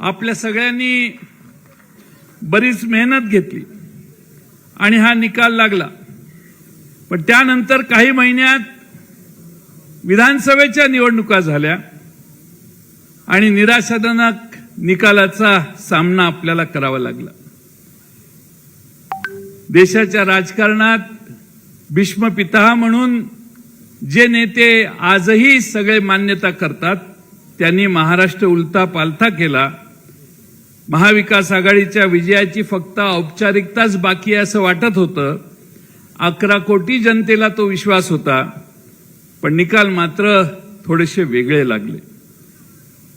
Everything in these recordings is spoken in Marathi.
आपल्या सगळ्यांनी बरीच मेहनत घेतली आणि हा निकाल लागला. पण त्यानंतर काही महिन्यात विधानसभेच्या निवडणुका झाल्या आणि निराशाजनक निकालाचा सामना आपल्याला करावा लागला. देशाच्या राजकारणात भीष्मपिता म्हणून जे नेते आजही सगळे मान्यता करतात त्यांनी महाराष्ट्र उलता पालथा केला. महाविकास आघाडीच्या विजयाची फक्त औपचारिकताच बाकी आहे असं वाटत होतं. अकरा कोटी जनतेला तो विश्वास होता पण निकाल मात्र थोडेसे वेगळे लागले.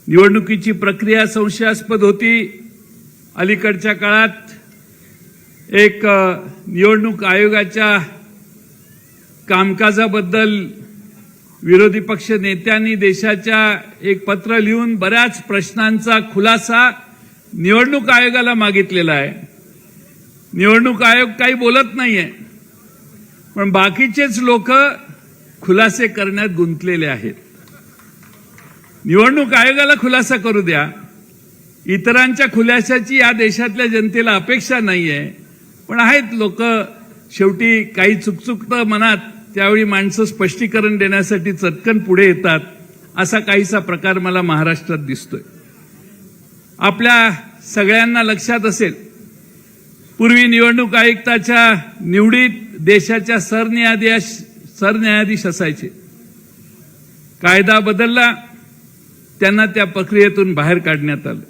निवडणुकीची प्रक्रिया संशयास्पद होती. अलीकडच्या काळात एक निवडणूक आयोगाच्या कामकाजाबद्दल विरोधी पक्ष नेत्यांनी देशाच्या एक पत्र लिहून बऱ्याच प्रश्नांचा खुलासा निवडणूक आयोगाला मागितलेला आहे. निवडणूक आयोग काही बोलत नाहीये. पण बाकीचेच लोक खुलासे करण्यात गुंतलेले आहेत. निवडणूक आयोगाला खुलासा करू द्या. इतरांच्या खुलाशाची या देशातल्या जनतेला अपेक्षा नाही आहे पण आहेत लोक शेवटी काही चुकचुकतं मनात त्यावेळी माणसं स्पष्टीकरण देण्यासाठी चटकन पुढे येतात असा काहीसा प्रकार मला महाराष्ट्रात दिसतोय. आपल्या सगळ्यांना लक्षात असेल पूर्वी निवडणूक आयुक्ताच्या निवडीत देशाच्या सरन्यायाधीश सरन्यायाधीश असायचे. कायदा बदलला त्यांना त्या प्रक्रियेतून बाहेर काढण्यात आलं.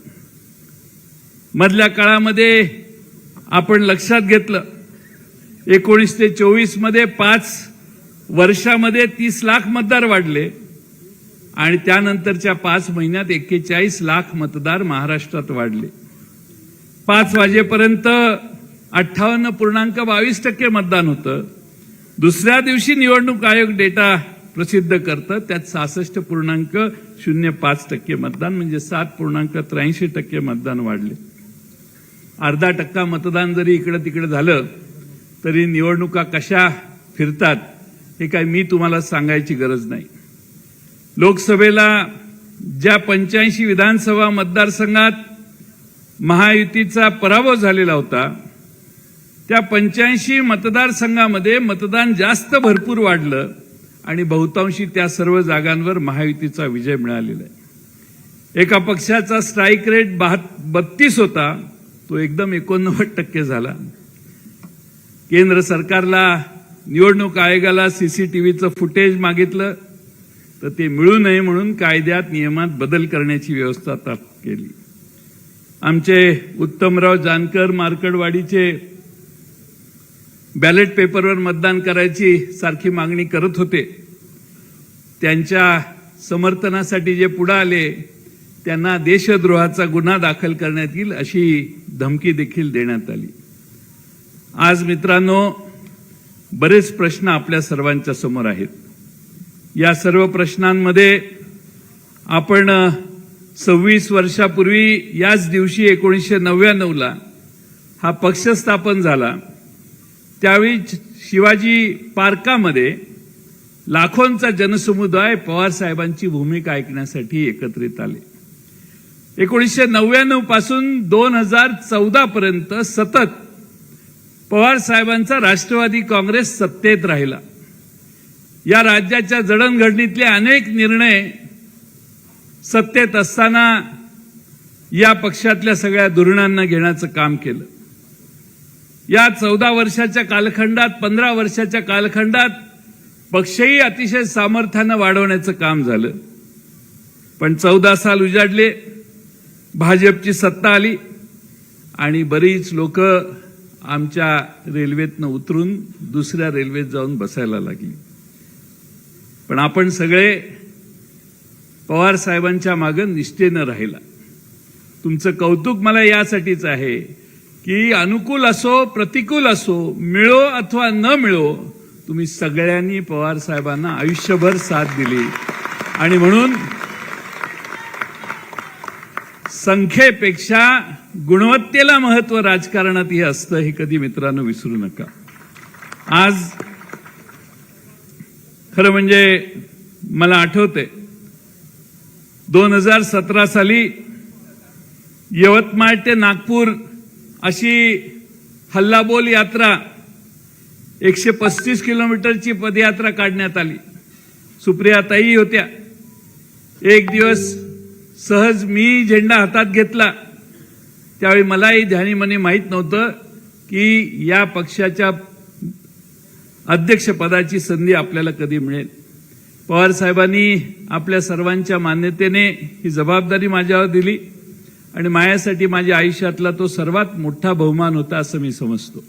मधल्या काळामध्ये आपण लक्षात घेतलं एकोणीस ते चोवीसमध्ये पाच वर्षामध्ये तीस लाख मतदार वाढले. आणि त्यानंतरच्या पाच महिन्यात एक्केचाळीस लाख मतदार महाराष्ट्रात वाढले. पाच वाजेपर्यंत अठ्ठावन्न पूर्णांक बावीस टक्के मतदान होतं. दुसऱ्या दिवशी निवडणूक आयोग डेटा प्रसिद्ध करतं. त्यात सहासष्ट पूर्णांक शून्य पाच टक्के मतदान म्हणजे सात पूर्णांक त्र्याऐंशी टक्के मतदान वाढले. अर्धा टक्का मतदान जरी इकडं तिकडे झालं तरी निवडणुका कशा फिरतात हे काय मी तुम्हाला सांगायची गरज नाही. लोकसभेला ज्या पंच्याऐंशी विधानसभा मतदारसंघात महायुतीचा पराभव झालेला होता त्या पंच्याऐंशी मतदारसंघामध्ये मतदान जास्त भरपूर वाढलं आणि बहुतांशी त्या सर्व जागांवर महायुतीचा विजय मिळालेला आहे. एका पक्षाचा स्ट्राईक रेट बहा बत्तीस होता तो एकदम एकोणनव्वद टक्के झाला. केंद्र सरकारला निवडणूक आयोगाला सीसीटीव्हीचं फुटेज मागितलं. तर ते मिळू नये म्हणून कायद्यात नियमात बदल करण्याची व्यवस्था केली. आमचे उत्तमराव जानकर मार्कडवाडीचे बॅलेट पेपरवर मतदान करायची सारखी मागणी करत होते. त्यांच्या समर्थनासाठी जे पुढे आले त्यांना देशद्रोहाचा गुन्हा दाखल करण्यात येईल अशी धमकी देखील देण्यात आली. आज मित्रांनो बरेच प्रश्न आपल्या सर्वांच्या समोर आहेत. या सर्व प्रश्नांमध्ये आपण सव्वीस वर्षापूर्वी याच दिवशी एकोणीसशे नव्याण्णवला हा पक्ष स्थापन झाला. त्यावेळी शिवाजी पार्कामध्ये लाखोंचा जनसमुदाय पवार साहेबांची भूमिका ऐकण्यासाठी एकत्रित आले. एकोणीसशे नव्याण्णवपासून दोन हजार चौदा पर्यंत सतत पवार साहेबांचा राष्ट्रवादी काँग्रेस सत्तेत राहिला. या राज्याच्या जडणघडणीतले अनेक निर्णय सत्तेत असताना या पक्षातल्या सगळ्या धोरणांना घेण्याचं काम केलं. या चौदा वर्षाच्या कालखंडात पंधरा वर्षाच्या कालखंडात पक्षही अतिशय सामर्थ्यानं वाढवण्याचं काम झालं. पण चौदा साल उजाडले भाजपची सत्ता आली आणि बरीच लोक आमच्या रेल्वेतनं उतरून दुसऱ्या रेल्वेत जाऊन बसायला लागली. पण आपण सगळे पवार साहेबांच्या मागं निष्ठेनं राहिला. तुमचं कौतुक मला यासाठीच आहे की अनुकूल असो प्रतिकूल असो मिळो अथवा न मिळो तुम्ही सगळ्यांनी पवार साहेबांना आयुष्यभर साथ दिली. आणि म्हणून संख्येपेक्षा गुणवत्तेला महत्त्व राजकारणात हे असतं हे कधी मित्रांनो विसरू नका. आज खरं म्हणजे मला आठवते दोन हजार सतरा साली यवतमाळ ते नागपूर अशी हल्लाबोल यात्रा एकशे पस्तीस किलोमीटरची पदयात्रा काढण्यात आली. सुप्रियाताई होत्या. एक दिवस सहज मी झेंडा हातात घेतला. त्यावेळी मलाही ध्यानीमनी माहीत नव्हतं की या पक्षाच्या अध्यक्षपदाची संधी आपल्याला कधी मिळेल? पवार साहेबांनी आपल्या सर्वांच्या मान्यतेने ही जबाबदारी माझ्यावर दिली आणि माझ्यासाठी माझ्या आयुष्यातला तो सर्वात मोठा बहुमान होता असं मी समजतो.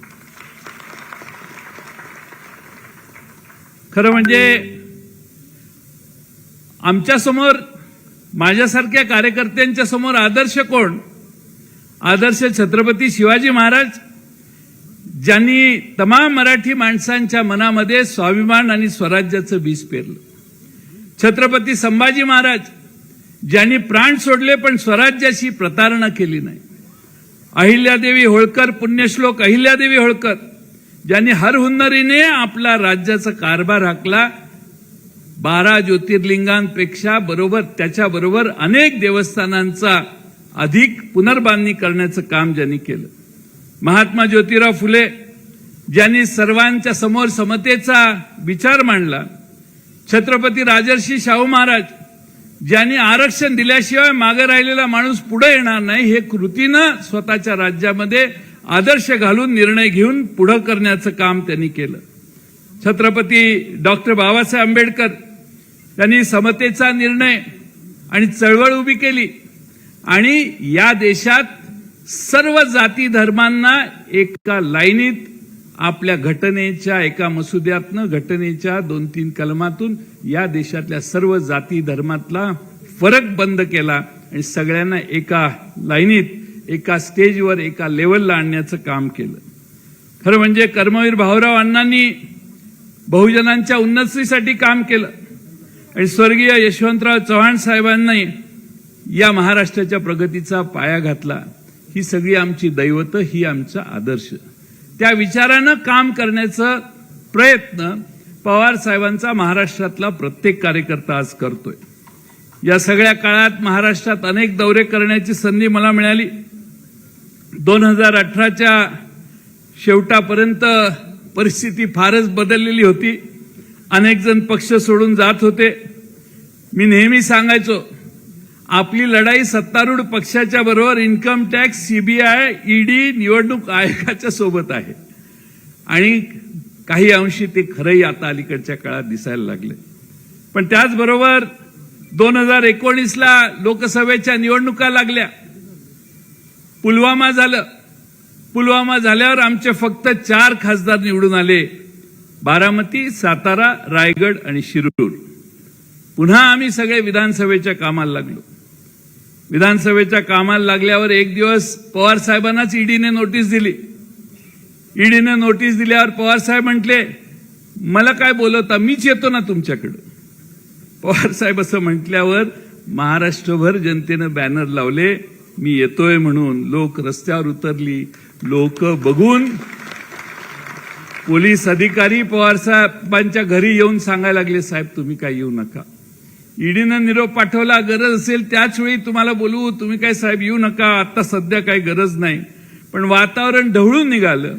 खरं म्हणजे आमच्यासमोर माझ्यासारख्या कार्यकर्त्यांच्या समोर आदर्श कोण? आदर्श छत्रपती शिवाजी महाराज ज्यांनी तमाम मराठी माणसांच्या मनामध्ये स्वाभिमान आणि स्वराज्याचं बीज पेरलं. छत्रपती संभाजी महाराज ज्यांनी प्राण सोडले पण स्वराज्याची प्रतारणा केली नाही. अहिल्यादेवी होळकर पुण्यश्लोक अहिल्यादेवी होळकर ज्यांनी हर हुन्नरीने आपला राज्याचा कारभार हाकला बारा ज्योतिर्लिंगांपेक्षा बरोबर त्याच्याबरोबर अनेक देवस्थानांचा अधिक पुनर्बांधणी करण्याचं काम ज्यांनी केलं. महात्मा ज्योतिराव फुले ज्यांनी सर्वांच्या समोर समतेचा विचार मांडला छत्रपती राजर्षी शाहू महाराज ज्यांनी आरक्षण दिल्याशिवाय मागे राहिलेला माणूस पुढे येणार नाही हे कृतीनं स्वतःच्या राज्यामध्ये आदर्श घालून निर्णय घेऊन पुढं करण्याचं काम त्यांनी केलं. छत्रपती डॉक्टर बाबासाहेब आंबेडकर त्यांनी समतेचा निर्णय आणि चळवळ उभी केली आणि या देशात सर्व जाती धर्मांना एका लाईनीत आपल्या घटनेच्या एका मसुद्यातनं घटनेच्या दोन तीन कलमातून या देशातल्या सर्व जाती धर्मातला फरक बंद केला आणि सगळ्यांना एका लाईनीत एका स्टेजवर एका लेवलला आणण्याचं काम केलं. खरं म्हणजे कर्मवीर भाऊराव अण्णांनी बहुजनांच्या उन्नतीसाठी काम केलं. आणि स्वर्गीय यशवंतराव चव्हाण साहेबांनी या महाराष्ट्राच्या प्रगतीचा पाया घातला. ही सगळी आमची दैवत ही आमचा आदर्श. त्या विचारानं काम करण्याचा प्रयत्न पवार साहेबांचा महाराष्ट्रातला प्रत्येक कार्यकर्ता आज करतोय. या सगळ्या काळात महाराष्ट्रात अनेक दौरे करण्याची संधी मला मिळाली. दोन हजार अठराच्या शेवटापर्यंत परिस्थिती फारच बदललेली होती. अनेक जण पक्ष सोडून जात होते. मी नेहमी सांगायचो आपली लढाई सत्तारूढ पक्षाच्या बरोबर इन्कम टॅक्स सीबीआय ईडी निवडणूक आयोगाच्या सोबत आहे. आणि काही अंशी ते खरंही आता अलीकडच्या काळात दिसायला लागले. पण त्याचबरोबर दोन हजार एकोणीसला लोकसभेच्या निवडणुका लागल्या. पुलवामा झालं. पुलवामा झाल्यावर आमचे फक्त चार खासदार निवडून आले. बारामती सातारा रायगड आणि शिरूर. पुन्हा आम्ही सगळे विधानसभेच्या कामाला लागलो. विधानसभेच्या कामाला लागल्यावर एक दिवस पवार साहेबांनाच ईडीने नोटीस दिली. ईडीने नोटीस दिल्यावर पवार साहेब म्हटले मला काय बोलवता? मीच येतो ना तुमच्याकडं. पवार साहेब असं म्हटल्यावर महाराष्ट्रभर जनतेनं बॅनर लावले मी येतोय म्हणून. लोक रस्त्यावर उतरली. लोक बघून पोलीस अधिकारी पवार साहेबांच्या घरी येऊन सांगायला लागले साहेब तुम्ही काय येऊ नका. ईडीनं निरोप पाठवला गरज असेल त्याच वेळी तुम्हाला बोलवू तुम्ही काय साहेब येऊ नका आता सध्या काही गरज नाही. पण वातावरण ढवळून निघालं.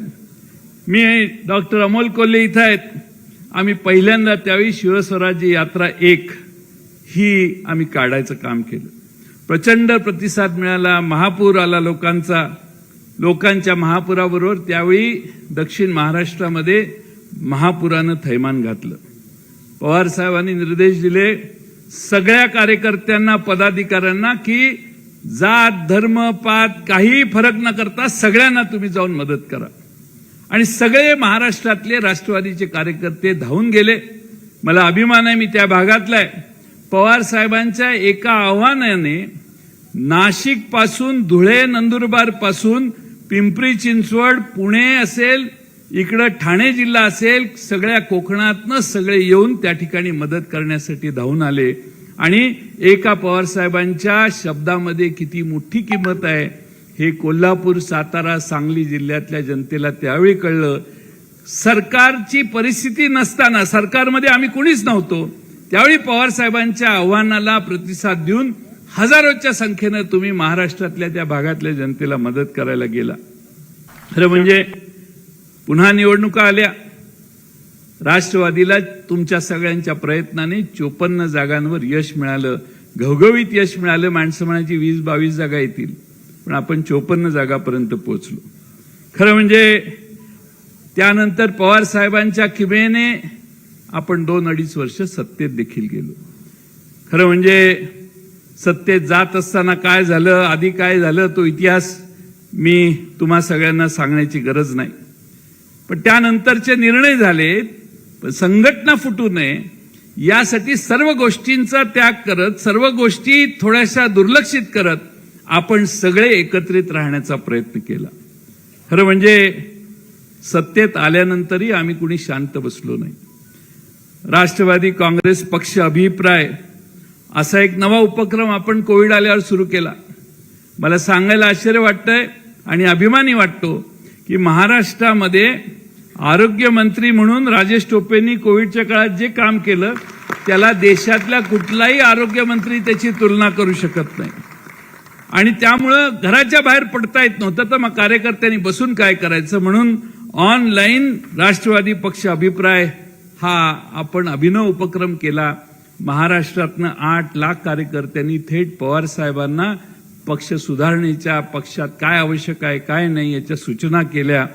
मी डॉक्टर अमोल कोल्हे इथं आहेत. आम्ही पहिल्यांदा त्यावेळी शिवस्वराज्य यात्रा एक ही आम्ही काढायचं काम केलं. प्रचंड प्रतिसाद मिळाला महापूर आला लोकांचा. लोकांच्या महापुराबरोबर त्यावेळी दक्षिण महाराष्ट्रामध्ये महापुरानं थैमान घातलं. पवार साहेबांनी निर्देश दिले सगळ्या कार्यकर्त्यांना पदाधिकाऱ्यांना की जात धर्म पात काही फरक न करता सगळ्यांना तुम्ही जाऊन मदत करा. आणि सगळे महाराष्ट्रातले राष्ट्रवादीचे कार्यकर्ते धावून गेले. मला अभिमान आहे मी त्या भागातला आहे. पवार साहेबांच्या एका आव्हानाने नाशिकपासून धुळे नंदुरबारपासून पिंपरी चिंचवड पुणे असेल इकडं ठाणे जिल्हा असेल सगळ्या कोकणातनं सगळे येऊन त्या ठिकाणी मदत करण्यासाठी धावून आले. आणि एका पवार साहेबांच्या शब्दामध्ये किती मोठी किंमत आहे हे कोल्हापूर सातारा सांगली जिल्ह्यातल्या जनतेला त्यावेळी कळलं. सरकारची परिस्थिती नसताना सरकारमध्ये आम्ही कुणीच नव्हतो. त्यावेळी पवार साहेबांच्या आव्हानाला प्रतिसाद देऊन हजारोच्या संख्येनं तुम्ही महाराष्ट्रातल्या त्या भागातल्या जनतेला मदत करायला गेला. खरं म्हणजे पुन्हा निवडणुका आल्या. राष्ट्रवादीला तुमच्या सगळ्यांच्या प्रयत्नाने चोपन्न जागांवर यश मिळालं. घवघवीत यश मिळालं माणसं म्हणायची वीस बावीस जागा येतील. पण आपण चोपन्न जागापर्यंत पोहोचलो. खरं म्हणजे त्यानंतर पवार साहेबांच्या किमेने आपण दोन अडीच वर्ष सत्तेत देखील गेलो. खरं म्हणजे सत्तेत जात असताना काय झालं आधी काय झालं तो इतिहास मी तुम्हा सगळ्यांना सांगण्याची गरज नाही. पण त्यानंतरचे निर्णय झाले संघटना फुटू नये यासाठी सर्व गोष्टींचा त्याग करत सर्व गोष्टी थोड्याशा दुर्लक्षित करत आपण सगळे एकत्रित राहण्याचा प्रयत्न केला. खरं म्हणजे सत्तेत आल्यानंतरही आम्ही कुणी शांत बसलो नाही. राष्ट्रवादी काँग्रेस पक्ष अभिप्राय असा एक नवा उपक्रम आपण कोविड आल्यावर सुरू केला. मला सांगायला आश्चर्य वाटतंय आणि अभिमानी वाटतो की महाराष्ट्रामध्ये आरोग्यमंत्री म्हणून राजेश टोपेंनी कोविडच्या काळात जे काम केलं त्याला देशातल्या कुठलाही आरोग्यमंत्री त्याची तुलना करू शकत नाही. आणि त्यामुळं घराच्या बाहेर पडता येत नव्हतं तर मग कार्यकर्त्यांनी बसून काय करायचं म्हणून ऑनलाईन राष्ट्रवादी पक्ष अभिप्राय हा आपण अभिनव उपक्रम केला. महाराष्ट्रातनं आठ लाख कार्यकर्त्यांनी थेट पवार साहेबांना पक्ष सुधारणेच्या पक्षात काय आवश्यक आहे काय नाही याच्या सूचना केल्या.